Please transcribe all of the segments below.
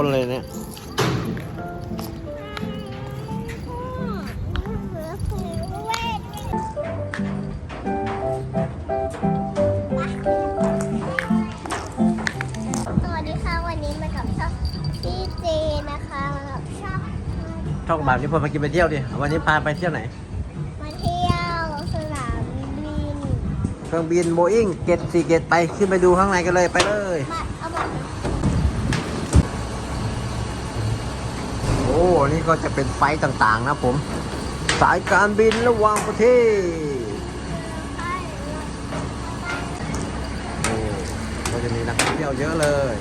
เครื่องบนเลยเนี่ยสวัสดีค่ะวันนี้มากับช่องพี่เจนะคะมากับช่องช่องบาทนี่พอมากินไปเที่ยวดิ วันนี้พาไปเที่ยวไหน มาเที่ยวสนามบิน เครื่องบินโบอิงเกตสี่เกตไปขึ้นไปดูข้างในกันเลยไปเลย มาเอาบัตร โอ้ นี่ก็จะเป็นไฟต่างๆนะผม สายการบินระหว่างประเทศโอ้ก็จะมีนักท่องเที่ยวเยอะเลย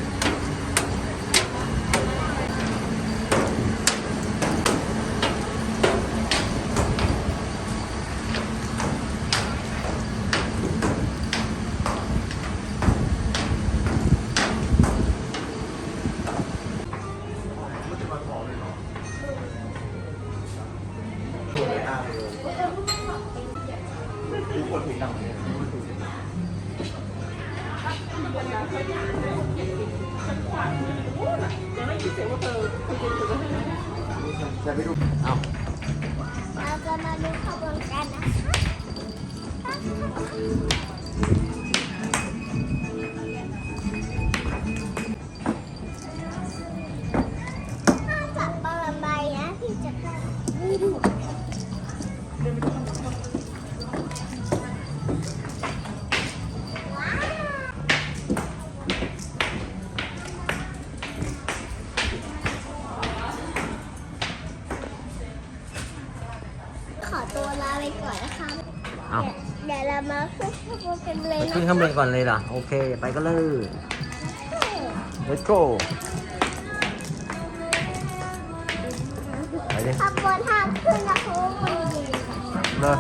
ขึ้นข้างบนก่อนเลยเหรอ โอเค ไปก็เลย let's go ไปดิขบวนห้ามขึ้นนะคะมันเย็นเลย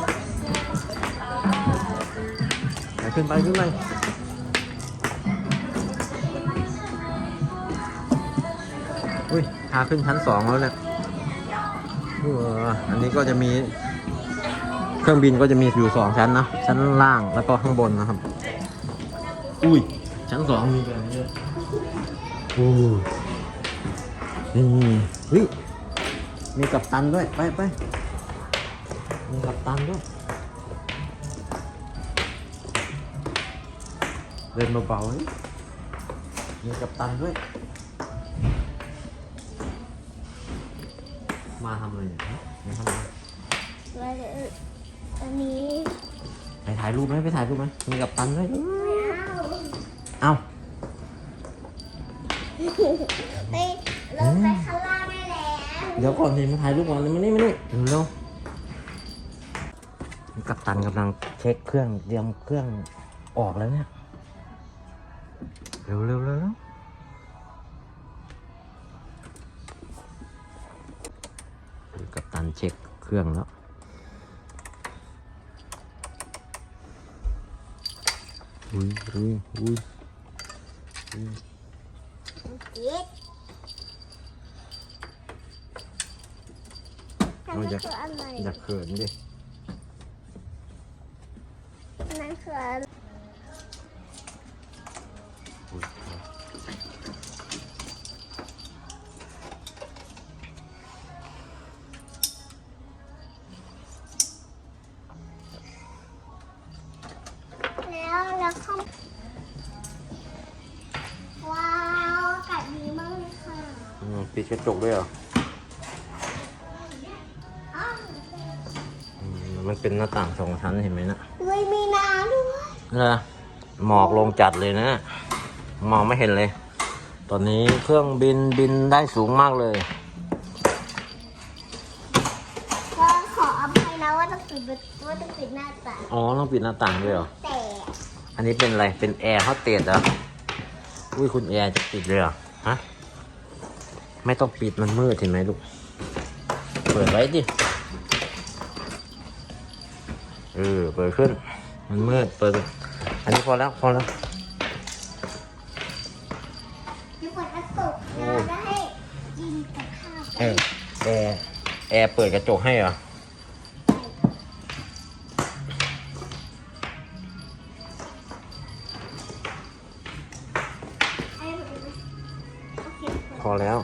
ไปขึ้นไปขึ้นไปอุ้ยพาขึ้นชั้นสองแล้วเนี่ยเอออันนี้ก็จะมี เครื่องบินก็จะมีอยู่สองชั้นนะ ชั้นล่างแล้วก็ข้างบนนะครับ อุ้ยชั้นสองมีแบบนี้ด้วยโอ้ยนี่เฮ้ยมีกัปตันด้วย ไปไปมีกัปตันด้วยเดินเบาๆนี่มีกัปตันด้วย มาทำอะไรเนี่ยมาทำอะไรแล้วอันนี้ไปถ่ายรูปไหมไปถ่ายรูปไหมมีกัปตันด้วยไม่ เอาเอ้าไปลงไปข้างล่างได้แล้วเดี๋ยวก่อนนี่มาถ่ายรูปก่อนเลยมานี่มานี่เร็วๆกัปตันกำลังเช็คเครื่องเตรียมเครื่องออกแล้วเนี่ย เร็วเร็วเร็วเร็วกัปตันเช็คเครื่องแล้วอุ้ยอุ้ยอุ้ย มันก็คืออะไรอย่าเขินดิ อืมปิดกระจกด้วยเหรออ้าวอืมมันเป็นหน้าต่างสองชั้นเห็นไหมนะไม่มีน้ำด้วยเหรอหมอกลงจัดเลยนะ มองไม่เห็นเลย ตอนนี้เครื่องบินบินได้สูงมากเลย ก็ขออภัยนะว่าต้องปิดประว่าต้องปิดหน้าต่างอ๋อ ต้องปิดหน้าต่างด้วยเหรอ แต่อันนี้เป็นอะไร เป็นแอร์ฮอตเตสเหรอ อุ้ยคุณแอร์จะปิดเลยเหรอ ฮะ ไม่ต้องปิดมันมืดเห็นไหมลูก เปิดไว้ดิ เออ เปิดขึ้น มันมืด เปิด อันนี้พอแล้ว พอแล้วมีคนกระตุกเราจะให้กินกับข้าวเออ แอร์ แอร์เปิดกระจกให้เหรอ ไอ้โอเค พอแล้ว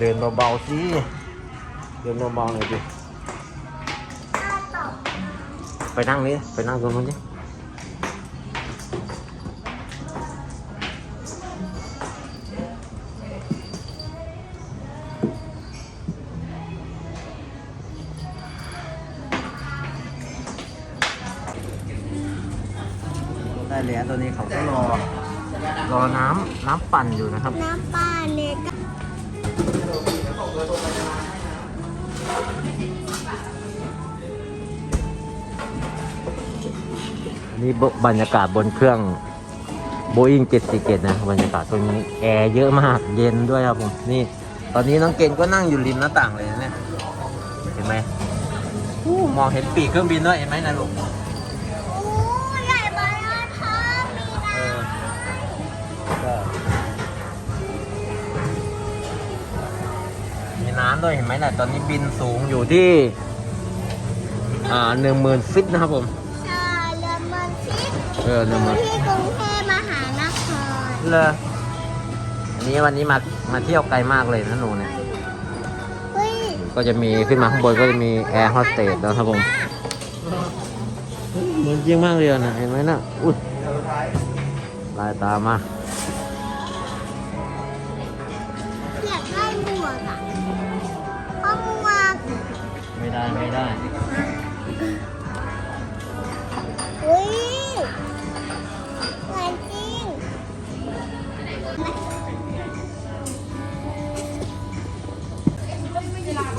เดินเบาๆสิเดินเบาๆหน่อยดิไปนั่งนี่ไปนั่งตรงนู้นดิได้แล้วตัวนี้เขาก็รอ รอน้ำน้ำปั่นอยู่นะครับ น้ำปลาเนี่ยก นี่บบรรยากาศบนเครื่อง Boeing 747 นะ บรรยากาศตรงนี้แอร์เยอะมากเย็นด้วยครับผมนี่ ตอนนี้น้องเกณฑ์ก็นั่งอยู่ริมหน้าต่างเลยนะเนี่ยเห็นไหมอู้มองเห็นปีกเครื่องบินด้วยเห็นไหมนะลูกโอ้ใหญ่มากเลยค่ะมีน้เออก็มีน้ำด้วยเห็นไหมน่ะตอนนี้บินสูงอยู่ที่อ่าหนึ่งหมื่นฟิตนะครับผม ออหนึ่งมื่นที่กรุงเทพมหานครเลยอันนี้วันนี้มา มาเที่ยวไกลมากเลยนะหนูเนี่ย เฮ้ยก็จะมีขึ้นมาข้างบนก็จะมีแอร์โฮสเตสนะครับผมเหมือนจริงมากเลยนะเห็นไหมนะอุ้ยลายตามมาอยากได้หมวกอะเอาหมวกไม่ได้ไม่ได้เฮ้ย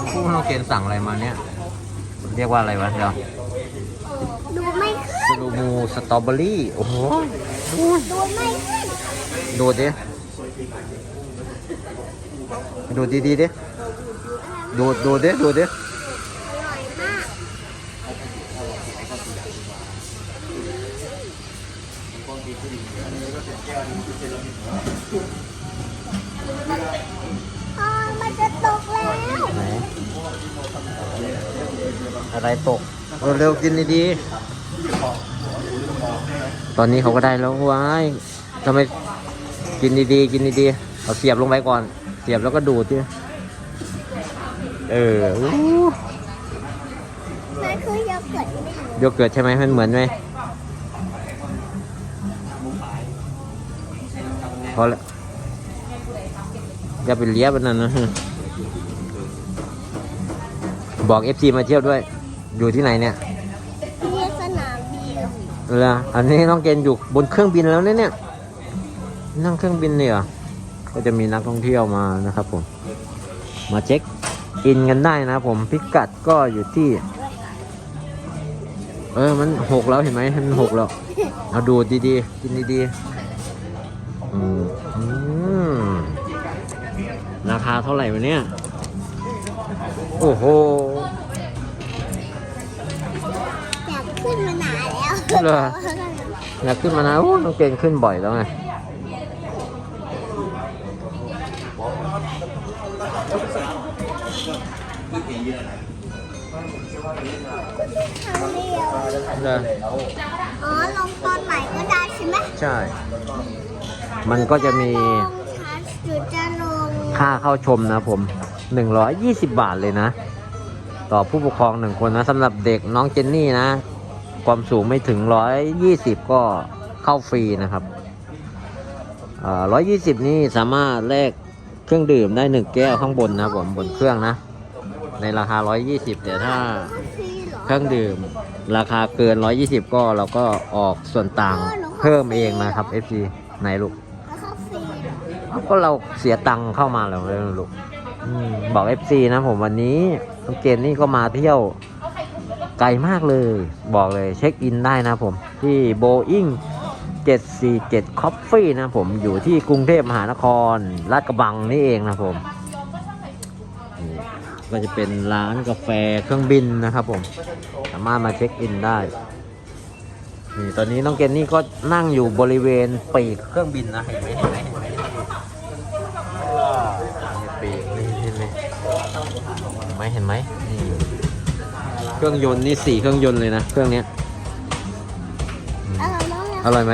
ผู้น้องเกณฑ์สั่งอะไรมาเนี่ย เรียกว่าอะไรวะเดี๋ยวดูไม่สขึ้นลูมูสตรอเบอรี่ โอ้โห ดูไม่ขึ้นดูดิ ดูดีดีๆดิ ดูดูดิ ดูดิ อะไรตก เร็วๆกินดีๆ ตอนนี้เขาก็ได้แล้วว้ายทำไมกินดีๆ กินดีๆ เอาเสียบลงไปก่อน เสียบแล้วก็ดูดดิเอออู้มันคือโยเกิร์ตไม่รู้โยเกิร์ตใช่ไหมมันเหมือนไหมพอละอย่าไปเลี้ยบมันนั่นนะบอกเอฟซีมาเที่ยวด้วย อยู่ที่ไหนเนี่ยที่สนามบินเหรออันนี้น้องเกณฑ์อยู่บนเครื่องบินแล้วเนี่ยเนี่ยนั่งเครื่องบินเนี่ยเหรอ ก็จะมีนักท่องเที่ยวมานะครับผม มาเช็คอินกันได้นะครับผม พิกัดก็อยู่ที่ เออ มันหกแล้วเห็นไหมมันหกแล้ว เอาดูดดีๆ กินดีๆอืมอืมราคาเท่าไหร่วะเนี่ย โอ้โหานแล้วเหรออยากขึ้นมานะโอ้น้องเกณฑ์ขึ้นบ่อยแล้วไงทางเดียวเหรออ๋อลงตอนไหนก็ได้ใช่ไหมใช่ มันก็จะมีลงช้าหรือจะลงค่าเข้าชมนะผม 120 บาทเลยนะ ต่อผู้ปกครองหนึ่งคนนะสำหรับเด็กน้องเจนนี่นะ ความสูงไม่ถึง120ก็เข้าฟรีนะครับอ่า120นี่สามารถแลกเครื่องดื่มได้1แก้วข้างบนนะครับผมบนเครื่องนะ ในราคา120แต่ถ้าฟรีเหรอเครื่องดื่ม ราคาเกิน120ก็เราก็ออกส่วนต่างเพิ่มเองนะครับ FC ไหนลูกแล้วเข้าฟรีเหรอก็เราเสียตังค์เข้ามาแล้วเลยลูกอืมบอก FC นะผมวันนี้น้องเกณฑ์นี่ก็มาเที่ยว ไกลมากเลย บอกเลยเช็คอินได้นะผมที่ Boeing 747 Coffee นะผมอยู่ที่กรุงเทพมหานครลาดกระบังนี่เองนะผมก็จะเป็นร้านกาแฟเครื่องบินนะครับผม สามารถมาเช็คอินได้นี่ตอนนี้น้องเกนนี่ก็นั่งอยู่บริเวณปีกเครื่องบินนะเห็นไหมเห็นไหมเห็นไหมปีกนี่เห็นไหมเห็นไหม เครื่องยนต์นี่สี่เครื่องยนต์เลยนะ เครื่องเนี้ย อร่อยไหม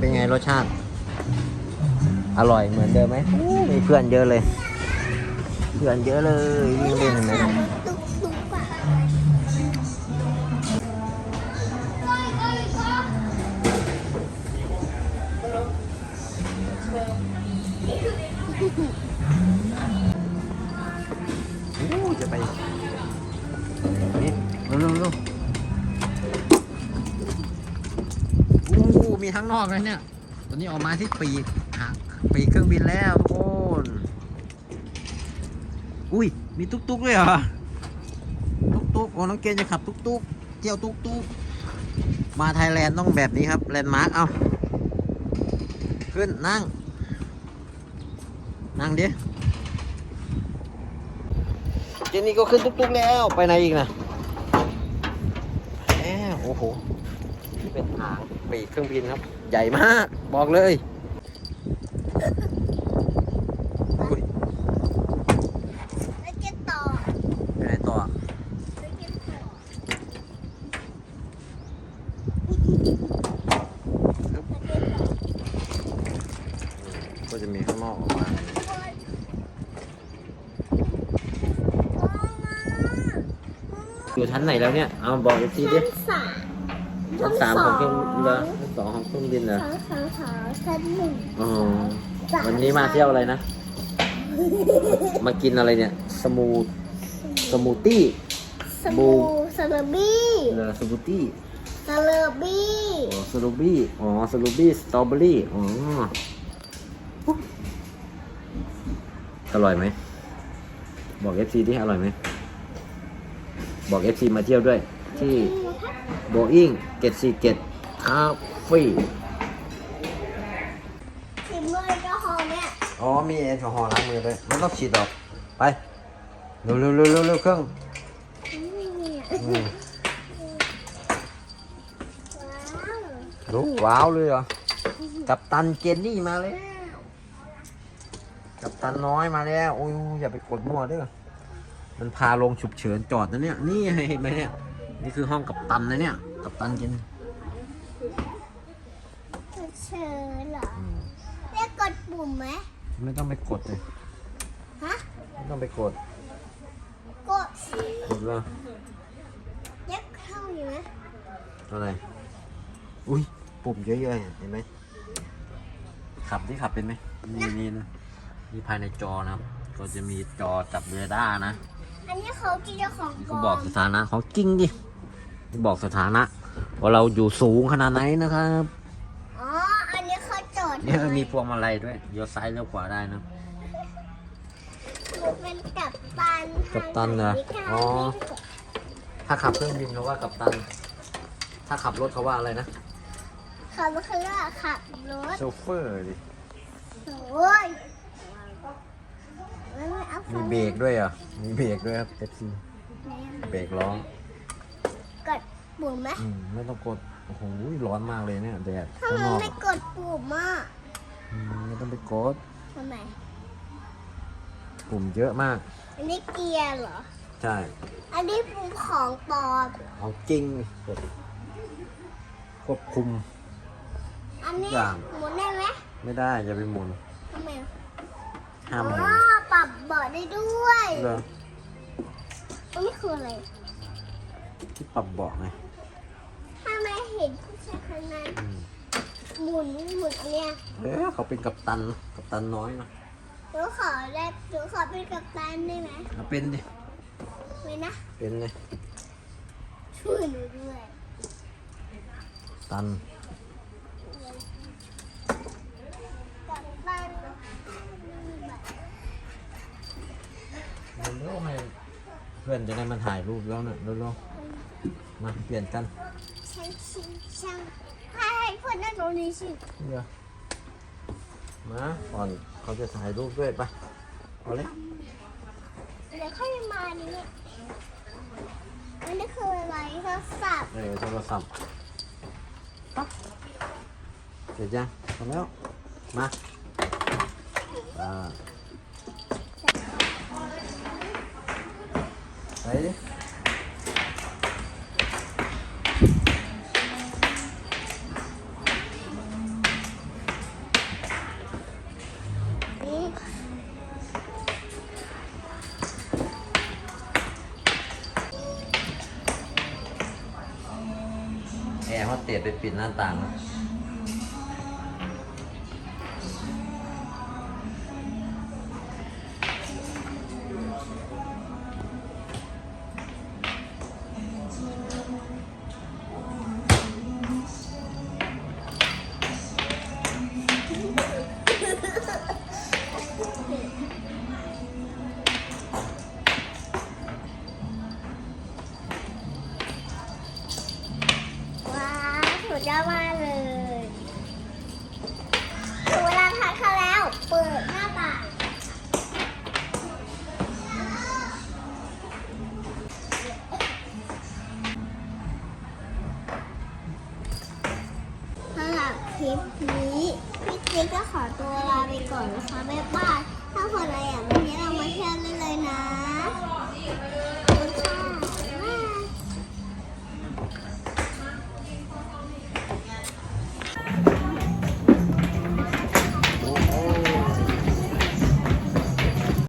ป็นไงรสชาติ อร่อยเหมือนเดิมไหมมีเพื่อนเยอะเลย พื่อนเยอะเลยวิ่งเล่นนไหมตุ๊กตุ๊กอะจะไปนี่เร็วเร็วเร็วอู้มีทั้งนอกเลยเนี่ย ตอนนี้ออกมาที่ปีกหักปีกเครื่องบินแล้ว อุ้ย มีตุ๊กตุ๊กด้วยเหรอ ตุ๊กตุ๊กโอ้น้องเกณฑ์จะขับตุ๊กตุ๊กเที่ยวตุ๊กตุ๊กมาไทยแลนด์ต้องแบบนี้ครับ แลนด์มาร์กเอา ขึ้นนั่ง นั่งดิ เจนี่ก็ขึ้นตุ๊กๆแล้ว ไปไหนอีกนะแหมโอ้โห นี่เป็นหางปีกเครื่องบินครับ ใหญ่มาก บอกเลย แล้วจะต่อ ไปไหนต่อ แล้วจะต่อ ก็จะมีข้างนอกออกมาอยู่ชั้นไหนแล้วเนี่ย เอาบอกอีกทีดิชั้นสามชั้นสามของเครื่องเรือชั้นสองของเครื่องบินเหรอชั้นสามสามชั้นหนึ่งอ๋อวันนี้มาเที่ยวอะไรนะ มากินอะไรเนี่ย สมูสมูตี้สบู่สลบบี้เออสมูตี้สลบบี้อ๋อสลูบี้อ๋อสลูบี้สตรอเบอรี่อ๋อ อร่อยไหม บอกเอฟซีที่อร่อยไหม บอกเอฟซีมาเที่ยวด้วย ที่โบอิงเกตซีเกตคาเฟ่ชิมเลยก็หอมเนี่ยอ๋อมีแอลกอฮอล์ล้างมือด้วยไม่ต้องฉีดหรอก ไปเร็วเร็วเร็วเร็วเร็วเครื่องนี่อืมว้าวดูว้าวเลยเหรอ กับตันเจนนี่มาแล้วกับ ตันน้อยมาแล้วโอ้ยอย่าไปกดมั่วเด้อมันพาลงฉุกเฉินจอดนะเนี่ยนี่เห็นไหมเนี่ยนี่คือห้องกับตันนะเนี่ยกับตันเจนเชิญเหรอเรียกกดปุ่มไหมไม่ต้องไปกดเลยฮะไม่ต้องไปกด กดสิกดแล้วเรียกเข้าอยู่นะอะไรอุ้ยปุ่มเยอะๆเห็นไหมขับที่ขับเป็นไหมนี่นี่นะ นี่ภายในจอนะครับ ก็จะมีจอจับเรดาร์นะ อันนี้เขากินเจ้าของนี่กก็องบอกสถานะของจริงดินี่บอกสถานะ ว่าเราอยู่สูงขนาดไหนนะครับอ๋อ อันนี้เขาจอดเนี่ยไว้มีพวงมาลัยด้วยเลี้ยวซ้ายเลี้ยวขวาได้นะ หนูเป็นกัปตันกัปตันเหรอทางอ๋อ ถ้าขับเครื่องบินเขาว่ากับตัน ถ้าขับรถเขาว่าอะไรนะเขาคือว่าขับรถ โชเฟอร์ดิ โอ้ยแล้วไม่เอามีเบรกด้วยเหรอะ มีเบรกด้วยครับเอฟซีเบรกล้อกดปุ่มไหมอืมไม่ต้องกด โอ้โห ร้อนมากเลยเนี่ยแดดทำข้างไมนอกไม่กดปุ่มอะอืมไม่ต้องไปกด ทำไม ปุ่มเยอะมาก อันนี้เกียร์เหรอ ใช่ อันนี้ปุ่มของปลอมเอาจริงกดควบคุม อันนี้อย่าง หมุนได้ไหมไม่ได้อย่าไปหมุนทำไมอะ ห้ามหมุนอ๋อปรับเบาะได้ด้วยเหรออันนี้คืออะไรที่ปรับเบาะไงทำไมเห็นผู้ชายคนนั้นอืมหมุนหมุนอันเนี้ยเอ๊ะเขาเป็นกัปตันกัปตันน้อยนะหนูขอได้หนูขอเป็นกัปตันได้ไหมเอาเป็นดิไม่นะ เป็นเลยช่วยหนูด้วย ตัน กัปตัน เร็วๆให้เพื่อนจะได้มาถ่ายรูปแล้วเนี่ยเร็วๆมาเปลี่ยนกันช่างชิงช่างให้ให้เพื่อนนั่งตรงนี้สิเดี๋ยวมาก่อนเขาจะถ่ายรูปด้วยปะเอาเลยเดี๋ยวค่อยมานี่อันนี้คืออะไรโทรศัพท์เออโทรศัพท์ปั๊บเสร็จยังพอแล้วมาอ่า ไปดิอืมแอร์เขาเตะไปปิดหน้าต่างแล้ว